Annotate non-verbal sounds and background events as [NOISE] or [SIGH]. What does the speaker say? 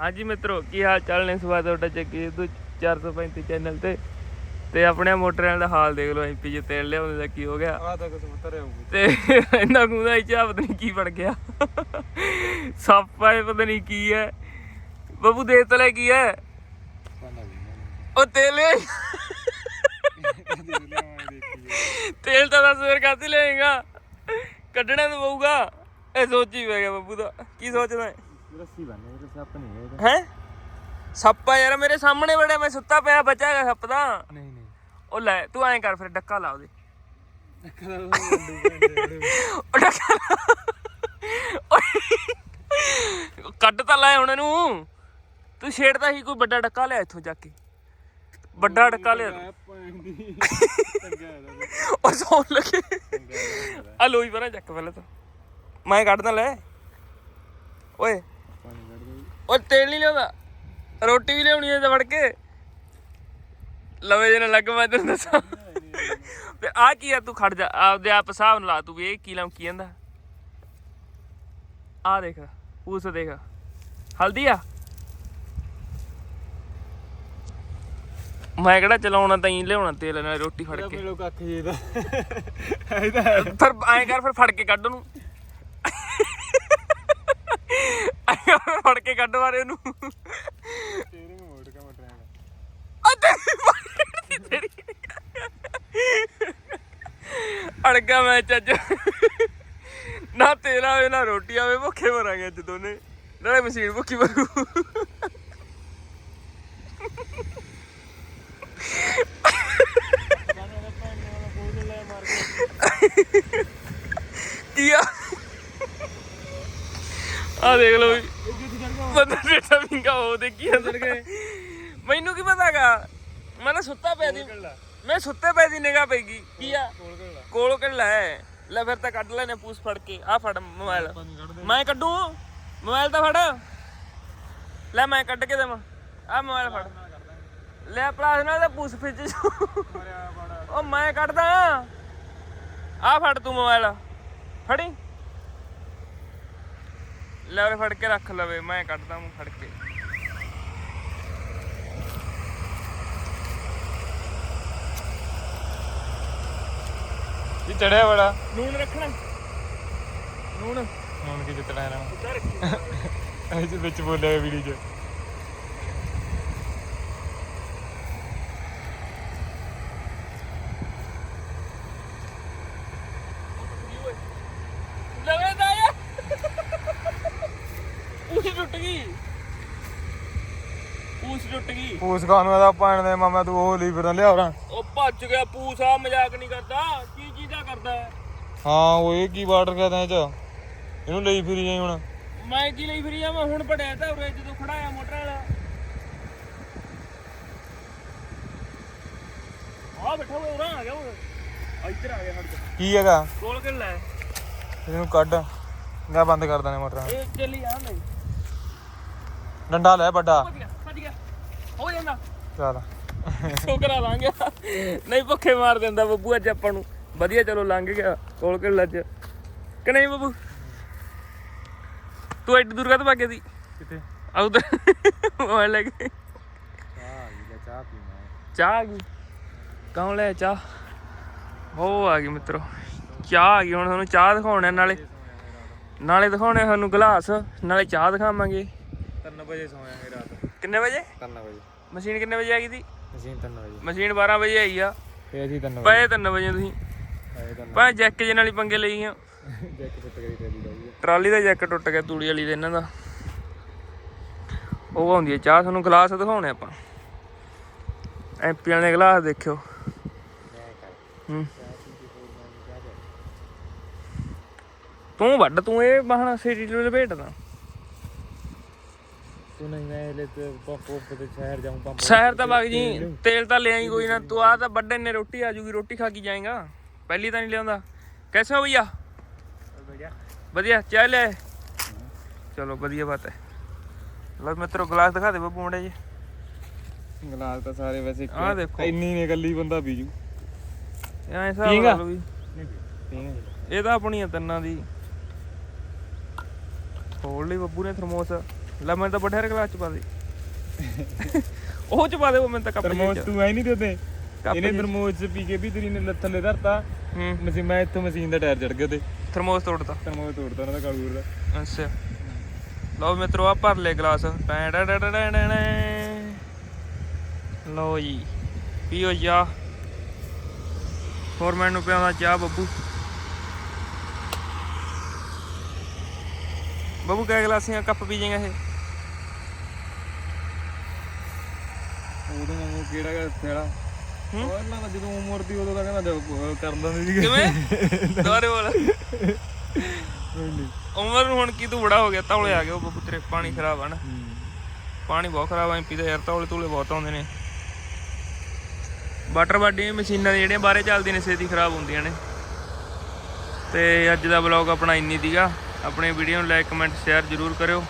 ਹਾਂਜੀ ਮਿੱਤਰੋ ਕੀ ਹਾਲ ਚਾਲ ਨੇ? ਸਵਾਗਤ ਤੁਹਾਡਾ ਚੱਕੀ ਤੋਂ 435 ਚੈਨਲ ਤੇ। ਤੇ ਆਪਣੇ ਮੋਟਰਾਂ ਦਾ ਹਾਲ ਦੇਖ ਲਓ ਐਮਪੀ ਜੇ ਤੇਲ ਲਿਆਉਂਦੇ ਦਾ ਕੀ ਹੋ ਗਿਆ। ਆ ਤਾਂ ਕੁਝ ਉਤਰ ਆਊਗੀ ਤੇ ਇਹਨਾਂ ਗੁੰਦਾ ਹੀ ਚਾਹ ਪਤਾ ਨਹੀਂ ਕੀ ਬਣ ਗਿਆ। ਸੱਪ ਆਏ ਪਤਾ ਨਹੀਂ ਕੀ ਹੈ। ਬੱਬੂ ਦੇ ਤਲੇ ਕੀ ਹੈ ਉਹ ਤੇਲ। ਤੇਲ ਤਾਂ ਦਸ ਵੇਰ ਕਾਤੇ ਲਿਆਏਗਾ ਕੱਢਣਾ ਤਾਂ ਪਊਗਾ। ਇਹ ਸੋਚੀ ਪੈ ਗਿਆ ਬੱਬੂ ਦਾ। ਕੀ ਸੋਚਦਾ ਹੈ? ਰੱਸੀ ਬੰਨੇ ਸੱਪ ਨਹੀਂ ਹੈ ਹੈ? ਸੱਪ ਆ ਯਾਰ ਮੇਰੇ ਸਾਹਮਣੇ ਬੜਿਆ ਮੈਂ ਸੁੱਤਾ ਪਿਆ ਬੱਚਾ ਹੈਗਾ ਸੱਪ ਦਾ ਨਹੀਂ ਨਹੀਂ। ਉਹ ਲੈ ਤੂੰ ਐਂ ਕਰ ਫਿਰ ਡੱਕਾ ਲਾ ਉਹਦੇ। ਉਹ ਡੱਕਾ ਲਾ। ਓਏ। ਕੱਢ ਤਾਂ ਲੈ ਹੁਣ ਇਹਨੂੰ। ਤੂੰ ਛੇੜਦਾ ਸੀ ਕੋਈ ਵੱਡਾ ਡੱਕਾ ਲਿਆ ਇੱਥੋਂ ਜਾ ਕੇ। ਵੱਡਾ ਡੱਕਾ ਲਿਆ। ਤੂੰ। ਉਹ ਸੌਣ ਲੱਗੇ। ਆ ਲੋਈ ਪਰਾਂ ਚੱਕ ਪਹਿਲਾਂ ਤਾਂ। ਮੈਂ ਕੱਢਦਾ ਲੈ। ਓਏ। ਉਹ ਤੇਲ ਨਹੀਂ ਲਿਆਉਂਦਾ। ਰੋਟੀ ਵੀ ਲਿਆਉਣੀ ਹੈ ਤੇ ਵੜ ਕੇ। ਲਵੇ ਜੇ ਨਾ ਲੱਗ ਮੈਂ ਤੈਨੂੰ ਦੱਸਾਂ। ਤੇ ਆ ਕੀ ਆ ਤੂੰ ਖੜ ਜਾ ਆਪਦੇ ਆਪ ਹਿਸਾਬ ਨਾਲ ਲਾ ਤੂੰ ਵੀ ਇਹ ਕੀ ਲਮਕੀ ਜਾਂਦਾ ਆ ਦੇਖ ਉਸ ਦੇਖ। ਹਲਦੀ ਆ? ਮੈਂ ਕਿਹੜਾ ਚਲਾਉਣਾ ਤਾਂ ਹੀ ਲਿਆਉਣਾ ਤੇਲ ਨਾਲ ਰੋਟੀ ਫੜ ਕੇ। ਕੱਖ ਜੀ ਦਾ। ਫਿਰ ਐਂ ਕਰ ਫਿਰ ਫੜ ਕੇ ਕੱਢ ਉਹਨੂੰ। ਫੜ ਕੇ ਕੱਢ ਮਾਰੇ ਉਹਨੂੰ। ਨੂੰ ਮੋੜ ਕੇ ਮਟਰਾਂਗਾ ਆ। ਤੇਰੀ ਮਾਰੀ ਤੇਰੀ। ਅੜਗਾ ਮੈਂ ਚੱਜ ਨਾ ਤੇਰਾ ਆਵੇ ਨਾ ਰੋਟੀ ਆਵੇ ਭੁੱਖੇ ਮਰਾਂਗੇ ਅੱਜ ਦੋਨੇ। ਨਾਲੇ ਮਸ਼ੀਨ ਭੁੱਖੀ ਮਰੂ। ਕੀ ਆ? ਆ ਦੇਖ ਲਓ ਬੰਦਾ ਡੇਟਾ ਵਿੰਗਾ ਹੋ ਦੇ ਕੀ ਅੰਦਰ ਗਏ। ਮੈਨੂੰ ਕੀ ਪਤਾਗਾ? ਮੈਂ ਨਾ ਸੁੱਤਾ ਪਿਆ ਦੀ ਮੈਂ ਸੁੱਤੇ ਪਏ ਦੀ ਨਿਗਾਹ ਪੈਗੀ ਕੀ ਆ? ਕੋਲ ਕਰ ਲਾ। ਕੋਲ ਕਿ ਲੈ ਫਿਰ ਤਾਂ ਕੱਢ ਲੈਨੇ ਪੂਸ ਫੜ ਕੇ। ਆ ਫੜ ਮੋਬਾਈਲ। ਕੱਢ ਮੈਂ ਕੱਢੂ? ਮੋਬਾਈਲ ਤਾਂ ਫੜ। ਲੈ ਮੈਂ ਕੱਢ ਕੇ ਦੇਵਾਂ। ਆ ਮੋਬਾਈਲ ਫੜ। ਲੈ ਪਲਾਸ ਨਾਲ ਤਾਂ ਪੂਸ ਬੜਾ ਉਹ ਮੈਂ ਕੱਢਦਾ। ਆ ਫੜ ਤੂੰ ਮੋਬਾਈਲ। ਫੜੀ। ਲੈ ਫੜ ਕੇ ਰੱਖ ਲਵੇ ਮੈਂ ਕੱਢਦਾ ਮੂੰ ਫੜ ਕੇ। ਇਹ ਚੜਿਆ ਬੜਾ ਨੂਨ ਰੱਖਣਾ। ਨੂਨ ਹੁਣ ਕੀ ਜਿੱਤਣਾ ਇਹਨਾਂ ਉੱਤੇ ਰੱਖੀ। [LAUGHS] ਇਹ ਵਿੱਚ ਬੋਲਿਆ ਵੀਡੀਓ 'ਚ ਲਵੇ ਦਾ ਆ ਉਸ ਟੁੱਟ ਗਈ ਉਸ ਟੁੱਟ ਗਈ। ਪੂਸ ਖਾਨੂੰ ਦਾ ਪਾਣ ਦੇ ਮਾਮਾ ਤੂੰ ਉਹ ਲਈ ਫਿਰਾਂ ਲਿਆ ਹੋਰਾਂ ਉਹ ਭੱਜ ਗਿਆ ਪੂਸਾ ਮਜ਼ਾਕ ਨਹੀਂ ਕਰਦਾ। ਕੀ ਚੀਜ਼ਾਂ ਕਰਦਾ ਹੈ? ਹਾਂ ਉਹ ਇਹ ਕੀ ਵਾਟਰ ਕਹਦਾ ਇਹ ਚ? ਇਹਨੂੰ ਲਈ ਫਿਰੀ ਜਾਈ ਹੁਣ। ਮੈਂ ਕੀ ਲਈ ਫਿਰੀ ਜਾਵਾਂ? ਹੁਣ ਪੜਿਆ ਤਾਂ ਉਰੇ ਜਦੋਂ ਖੜਾਇਆ ਮੋਟਰ ਵਾਲਾ। ਆ ਬੈਠਾ ਹੋਇਆ ਉਰਾਂ ਆ ਗਿਆ ਉਹ ਇੱਧਰ ਆ ਗਿਆ ਹਟ ਜਾ ਕੀ ਹੈਗਾ? ਕੋਲ ਕੇ ਲੈ ਇਹਨੂੰ ਕੱਢ। ਗਾ ਬੰਦ ਕਰ ਦਨੇ ਮੋਟਰ ਇਹ ਚੱਲੀ ਆ ਨਹੀਂ। ਡੰਡਾ ਲੈ ਵੱਡਾ। ਭੱਜ ਗਿਆ ਭੱਜ ਗਿਆ। ਹੋ ਜਾਂਦਾ। ਚੱਲ। ਸੋ ਕਰਾ ਲਾਂਗੇ। ਨਹੀਂ ਭੁੱਖੇ ਮਾਰ ਦਿੰਦਾ ਬੱਬੂ ਅੱਜ ਆਪਾਂ ਨੂੰ। ਵਧੀਆ ਚਲੋ ਲੰਘ ਗਿਆ ਕੋਲ ਕੇ ਲੱਜ ਕਿ ਨਹੀਂ ਬੱਬੂ? ਤੂੰ ਐਡੀ ਦੂਰ ਕਾ ਭਾਗੇ ਦੀ ਕਿਤੇ ਆ ਉਧਰ। ਮੋਬਾਈਲ ਲੈ ਕੇ। ਚਾਹ ਪੀਣਾ ਗਈ ਕੌਣ ਲੈ ਚਾਹ? ਉਹ ਆ ਗਈ ਮਿੱਤਰੋ। ਚਾਹ ਆ ਗਈ ਹੁਣ ਤੁਹਾਨੂੰ ਚਾਹ ਦਿਖਾਉਣੇ ਨਾਲੇ ਨਾਲੇ ਦਿਖਾਉਣੇ ਤੁਹਾਨੂੰ ਗਲਾਸ। ਨਾਲੇ ਚਾਹ ਦਿਖਾਵਾਂਗੇ। 3 ਵਜੇ ਸੋਇਆਂਗੇ ਰਾਤ। ਕਿੰਨੇ ਵਜੇ? 3 ਵਜੇ। ਮਸ਼ੀਨ ਕਿੰਨੇ ਵਜੇ ਆ ਗਈ ਸੀ? ਅਸੀਂ 3 ਵਜੇ। ਮਸ਼ੀਨ 12 ਵਜੇ ਆਈ ਆ। ਤੇ ਅਸੀਂ 3 ਵਜੇ। ਪਏ 3 ਵਜੇ ਤੁਸੀਂ। ਆਏ ਤਾਂ ਪਏ ਜੈਕ ਜੇ ਨਾਲ ਹੀ ਪੰਗੇ ਲਈ ਆ। ਜੈਕ ਟੁੱਟ ਗਈ ਤੇਰੀ ਦਾ ਟਰਾਲੀ ਦਾ ਜੈਕ ਟੁੱਟ ਗਿਆ ਤੂੜੀ ਵਾਲੀ ਦੇ ਇਹਨਾਂ ਦਾ। ਉਹ ਆਉਂਦੀ ਹੈ ਚਾਹ ਤੁਹਾਨੂੰ ਗਲਾਸ ਦਿਖਾਉਣੇ ਆਪਾਂ। ਐਮਪੀ ਵਾਲੇ ਗਲਾਸ ਦੇਖਿਓ। ਹੂੰ। ਤੂੰ ਵੱਡ ਤੂੰ ਇਹ ਬਾਹਣਾ ਨੂੰ ਲਪੇਟਦਾ ਤੂੰ ਨਹੀਂ ਮੈਂ ਲੈ ਤੇ ਪੰਪ ਉੱਪ ਤੇ ਸ਼ਹਿਰ ਜਾਉਂ ਪੰਪ ਸ਼ਹਿਰ ਤਾਂ ਵਗ ਜੀ ਤੇਲ ਤਾਂ ਲਿਆਈ ਕੋਈ ਨਾ ਤੂੰ ਆ ਤਾਂ ਵੱਡੇ ਨੇ ਰੋਟੀ ਆ ਜੂਗੀ ਰੋਟੀ ਖਾ ਕੇ ਜਾਏਗਾ। ਪਹਿਲੀ ਤਾਂ ਨਹੀਂ ਲਿਆਉਂਦਾ। ਕੈਸੇ ਹੋ ਭਈਆ? ਵਧੀਆ। ਚਾਹ ਲੈ। ਚਲੋ ਵਧੀਆ ਬਾਤ ਹੈ। ਲਓ ਮਿੱਤਰੋ ਗਲਾਸ ਦਿਖਾ ਦੇ ਬੱਬੂ ਮੁੰਡੇ ਜੀ। ਗਲਾਸ ਤਾਂ ਸਾਰੇ ਵੈਸੇ ਆਹ ਦੇਖੋ। ਇੰਨੀ ਨੇ ਗੱਲੀ ਬੰਦਾ ਪੀਜੂ ਐਂ ਹਿਸਾਬ ਪੀਏਂਗਾ? ਲਾ ਲਓ ਵੀ ਇਹ ਤਾਂ ਆਪਣੀ ਆ ਤੰਨਾਂ ਦੀ। ਖੋਲ ਲਈ ਬੱਬੂ ਨੇ ਥਰਮੋਸ। ਲੈ ਮੈਂ ਤਾਂ ਬਠੇਰੇ ਗਲਾਸ ਚ ਪਾ ਦੇ। ਉਹ ਚ ਪਾ ਦੇ ਉਹ ਮੈਂ ਤਾਂ ਕੱਪ ਤਰਮੋਸ ਚ। ਤੂੰ ਐ ਨਹੀਂ ਦਿੰਦੇ? ਕੱਪ ਇਹਨੇ ਜਿਹੇ ਚ। ਪੀ ਕੇ ਵੀ ਤੇਰੀ ਨੇ ਲੱਥ ਥੱਲੇ ਧਰਤਾ। ਹੂੰ। ਮਸੀਂ ਮੈਂ ਇੱਥੋਂ ਮਸ਼ੀਨ ਦਾ ਟਾਇਰ ਚੜ ਗਿਆ ਤੇ ਥਰਮੋਸ ਤੋੜਤਾ। ਤਰਮੋਸ ਤੋੜਤਾ ਉਹਨਾਂ ਦਾ ਕਾਲੂਰ ਦਾ। ਅੱਛਾ। ਲਓ ਮਿੱਤਰੋ ਆ ਭਰ ਲੈ ਗਲਾਸ। ਟੈਂ ਟੈਂ ਟੈਂ ਟੈਂ ਟੈਂ ਟੈਂ ਟੈਂ। ਲਓ ਜੀ ਪੀਓ ਜਾ ਹੋਰ ਮੈਨੂੰ ਪਿਆਉਂਦਾ ਚਾਹ ਬੱਬੂ। ਬੱਬੂ ਕਿਹ ਗਲਾਸੀਆਂ ਕੱਪ ਪੀ ਜਾਏਗਾ ਇਹ ਉਦੋਂ ਉਹ ਕਿਹੜਾ ਥੇੜਾ ਹੂੰ? ਉਹ ਨਾ ਤਾਂ ਜਦੋਂ ਉਮਰ ਦੀ ਉਦੋਂ ਤਾਂ ਕਹਿੰਦਾ ਜੋ ਕਰ ਦਿੰਦੇ ਸੀ ਕਿਵੇਂ? [LAUGHS] ਦੁਬਾਰੇ ਬੋਲ। ਉਮਰ ਨੂੰ ਹੁਣ ਕੀ ਤੂੰ ਬੜਾ ਹੋ ਗਿਆ ਤੌਲੇ ਆ ਗਿਆ ਉਹ ਤੇਰੇ ਪਾਣੀ ਖਰਾਬ ਆ ਨਾ। ਪਾਣੀ ਬਹੁਤ ਖਰਾਬ ਆ ਐਮਪੀ ਦਾ ਯਾਰ ਤੌਲੇ ਤੂਲੇ ਬਹੁਤ ਆਉਂਦੇ ਨੇ। ਵਾਟਰ ਬਾਡੀ ਮਸ਼ੀਨਾਂ ਦੀਆਂ ਜਿਹੜੀਆਂ ਬਾਹਰੇ ਚੱਲਦੀਆਂ ਨੇ ਛੇਤੀ ਖਰਾਬ ਹੁੰਦੀਆਂ ਨੇ। ਤੇ ਅੱਜ ਦਾ ਵਲੌਗ ਆਪਣਾ ਇੰਨੀ ਦੀਗਾ ਆਪਣੀ ਵੀਡੀਓ ਨੂੰ ਲਾਈਕ ਕਮੈਂਟ ਸ਼ੇਅਰ ਜ਼ਰੂਰ ਕਰਿਓ।